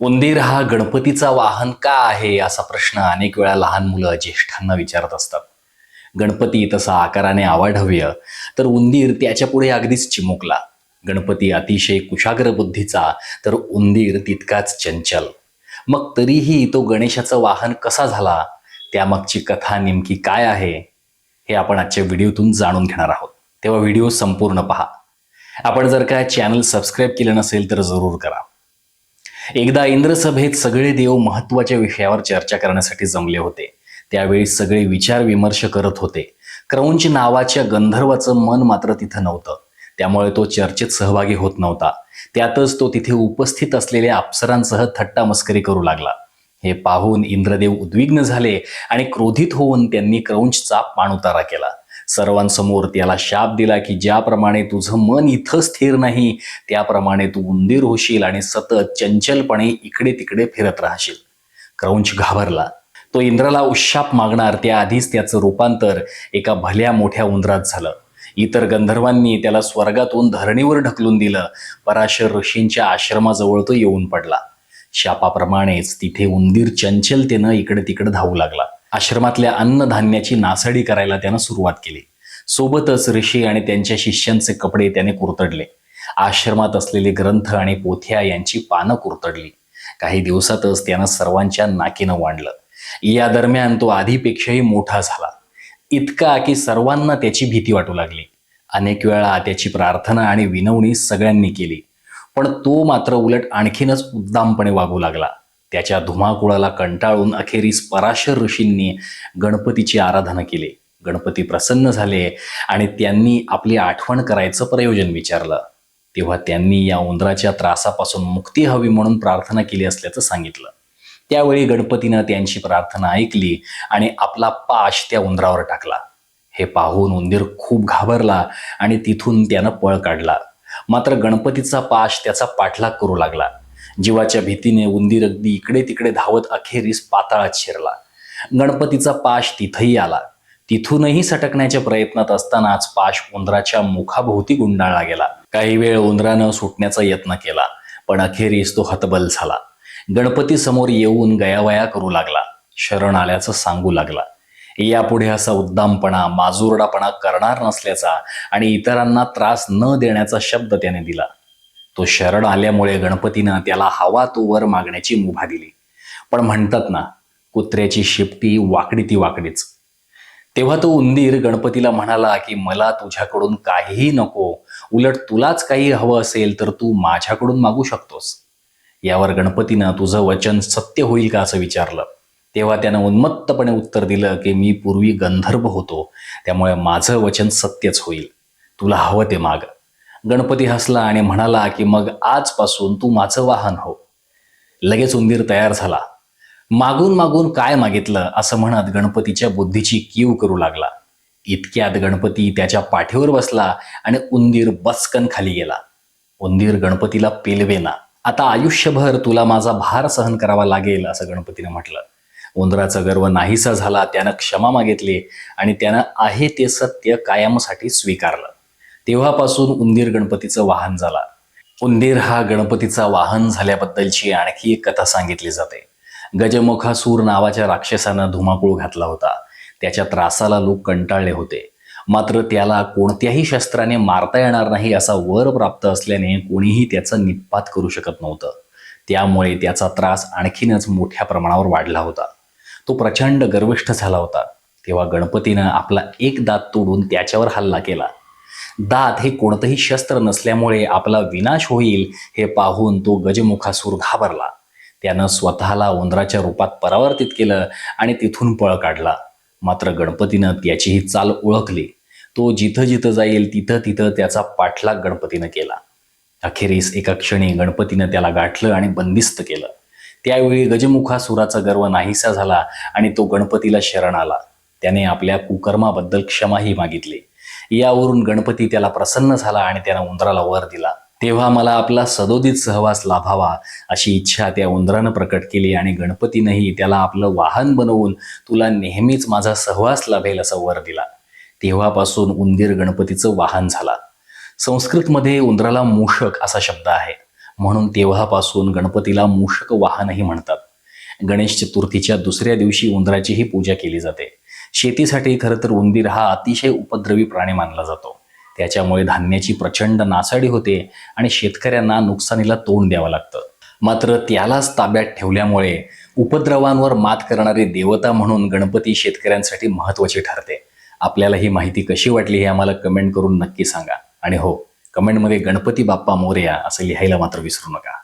उंदीर हा गणपतीचा वाहन का आहे असा प्रश्न अनेक वेळा लहान मुलं ज्येष्ठांना विचारत असतात. गणपती तसा आकाराने आवाढव्य तर उंदीर त्याच्या पुढे अगदीच चिमुकला. गणपती अतिशय कुशाग्र बुद्धीचा तर उंदीर तितकाच चंचल. मग तरीही तो गणेशाचं वाहन कसा झाला? त्यामागची कथा नेमकी काय आहे? हे आपण आजच्या व्हिडिओतून जाणून घेणार आहोत. तेव्हा व्हिडिओ संपूर्ण पहा. आपण जर का चॅनल सबस्क्राईब केलं नसेल तर जरूर करा. एकदा इंद्रसभेत सगळे देव महत्त्वाच्या विषयावर चर्चा करण्यासाठी जमले होते. त्यावेळी सगळे विचार विमर्श करत होते. क्रौंच नावाच्या गंधर्वाचं मन मात्र तिथं नव्हतं. त्यामुळे तो चर्चेत सहभागी होत नव्हता. त्यातच तो तिथे उपस्थित असलेल्या अप्सरांसह थट्टा मस्करी करू लागला. हे पाहून इंद्रदेव उद्विग्न झाले आणि क्रोधित होऊन त्यांनी क्रौंचचा पाणउतारा केला. सर्वांसमोर त्याला शाप दिला की ज्याप्रमाणे तुझं मन इथं स्थिर नाही त्याप्रमाणे तू उंदीर होशील आणि सतत चंचलपणे इकडे तिकडे फिरत राहशील. क्रौंच घाबरला. तो इंद्राला उशाप मागणार त्याआधीच त्याचं रूपांतर एका भल्या मोठ्या उंदरात झालं. इतर गंधर्वांनी त्याला स्वर्गातून धरणीवर ढकलून दिलं. पराशर ऋषींच्या आश्रमाजवळ तो येऊन पडला. शापाप्रमाणेच तिथे उंदीर चंचलतेनं इकडे तिकडे धावू लागला. आश्रमातल्या अन्नधान्याची नासाडी करायला त्यानं सुरुवात केली. सोबतच ऋषी आणि त्यांच्या शिष्यांचे कपडे त्याने कुरतडले. आश्रमात असलेले ग्रंथ आणि पोथ्या यांची पानं कुरतडली. काही दिवसातच त्यानं सर्वांच्या नाकीनं वाढलं या दरम्यान तो आधीपेक्षाही मोठा झाला. इतका की सर्वांना त्याची भीती वाटू लागली. अनेक वेळा त्याची प्रार्थना आणि विनवणी सगळ्यांनी केली. पण तो मात्र उलट आणखीनच उद्दामपणे वागू लागला. त्याच्या धुमाकुळाला कंटाळून अखेरीस पराशर ऋषींनी गणपतीची आराधना केली. गणपती प्रसन्न झाले आणि त्यांनी आपली आठवण करायचं प्रयोजन विचारलं. तेव्हा त्यांनी या उंदराच्या त्रासापासून मुक्ती हवी म्हणून प्रार्थना केली असल्याचं सांगितलं. त्यावेळी गणपतीनं त्यांची प्रार्थना ऐकली आणि आपला पाश त्या उंदरावर टाकला. हे पाहून उंदीर खूप घाबरला आणि तिथून त्यानं पळ काढला. मात्र गणपतीचा पाश त्याचा पाठलाग करू लागला. जीवाच्या भीतीने उंदीर अगदी इकडे तिकडे धावत अखेरीस पाताळात शिरला. गणपतीचा पाश तिथंही आला. तिथूनही सटकण्याच्या प्रयत्नात असतानाच पाश उंदराच्या मुखाभोवती गुंडाळला गेला. काही वेळ उंदरानं सुटण्याचा यत्न केला पण अखेरीस तो हतबल झाला. गणपती समोर येऊन गयावया करू लागला. शरण आल्याचं सांगू लागला. यापुढे असा उद्दामपणा माजुरडापणा करणार नसल्याचा आणि इतरांना त्रास न देण्याचा शब्द त्याने दिला. तो शरण आल्यामुळे गणपतीनं त्याला हवा तो वर मागण्याची मुभा दिली. पण म्हणतात ना कुत्र्याची शिपटी वाकडी ती वाकडीच. तेव्हा तो उंदीर गणपतीला म्हणाला की मला तुझ्याकडून काहीही नको. उलट तुलाच काही हवं असेल तर तू माझ्याकडून मागू शकतोस. यावर गणपतीनं तुझं वचन सत्य होईल का? असं विचारलं. तेव्हा त्यानं उन्मत्तपणे उत्तर दिलं की मी पूर्वी गंधर्व होतो. त्यामुळे माझं वचन सत्यच होईल. तुला हवं ते माग. गणपती हसला आणि म्हणाला की मग आजपासून तू माझं वाहन हो. लगेच उंदीर तयार झाला. मागून मागून काय मागितलं असं म्हणत गणपतीच्या बुद्धीची कीव करू लागला. इतक्यात गणपती त्याच्या पाठीवर बसला आणि उंदीर बचकन खाली गेला. उंदीर गणपतीला पेलवेना. आता आयुष्यभर तुला माझा भार सहन करावा लागेल असं गणपतीनं म्हटलं. उंदराचा गर्व नाहीसा झाला. त्यानं क्षमा मागितली आणि त्यानं आहे ते सत्य कायमसाठी स्वीकारलं. तेव्हापासून उंदीर गणपतीचं वाहन झाला. उंदीर हा गणपतीचा वाहन झाल्याबद्दलची आणखी एक कथा सांगितली जाते. गजमुखासूर नावाच्या राक्षसानं धुमाकूळ घातला होता. त्याच्या त्रासाला लोक कंटाळले होते. मात्र त्याला कोणत्याही शस्त्राने मारता येणार नाही असा वर प्राप्त असल्याने कोणीही त्याचं निपात करू शकत नव्हतं. त्यामुळे त्याचा त्रास आणखीनच मोठ्या प्रमाणावर वाढला होता. तो प्रचंड गर्विष्ठ झाला होता. तेव्हा गणपतीनं आपला एक दात तोडून त्याच्यावर हल्ला केला. दात हे कोणतंही शस्त्र नसल्यामुळे आपला विनाश होईल हे पाहून तो गजमुखासूर घाबरला. त्यानं स्वतःला उंदराच्या रूपात परावर्तित केलं आणि तिथून पळ काढला. मात्र गणपतीनं त्याचीही चाल ओळखली. तो जिथं जिथं जाईल तिथं तिथं त्याचा पाठलाग गणपतीनं केला. अखेरीस एका क्षणी गणपतीनं त्याला गाठलं आणि बंदिस्त केलं. त्यावेळी गजमुखासुराचा गर्व नाहीसा झाला आणि तो गणपतीला शरण आला. त्याने आपल्या कुकर्माबद्दल क्षमाही मागितली. यावरून गणपती त्याला प्रसन्न झाला आणि त्यानं उंदराला वर दिला. तेव्हा मला आपला सदोदित सहवास लाभावा अशी इच्छा त्या उंदरानं प्रकट केली आणि गणपतीनंही त्याला आपलं वाहन बनवून तुला नेहमीच माझा सहवास लाभेल असा वर दिला. तेव्हापासून उंदीर गणपतीचं वाहन झाला. संस्कृतमध्ये उंदराला मूषक असा शब्द आहे. म्हणून तेव्हापासून गणपतीला मूषक वाहनही म्हणतात. गणेश चतुर्थीच्या दुसऱ्या दिवशी उंदराचीही पूजा केली जाते. शेतीसाठी खरं तर उंदीर हा अतिशय उपद्रवी प्राणी मानला जातो. त्याच्यामुळे धान्याची प्रचंड नासाडी होते आणि शेतकऱ्यांना नुकसानीला तोंड द्यावं लागतं. मात्र त्यालाच ताब्यात ठेवल्यामुळे उपद्रवांवर मात करणारी देवता म्हणून गणपती शेतकऱ्यांसाठी महत्त्वाची ठरते. आपल्याला ही माहिती कशी वाटली हे आम्हाला कमेंट करून नक्की सांगा. आणि हो कमेंटमध्ये गणपती बाप्पा मोर्या असं लिहायला मात्र विसरू नका.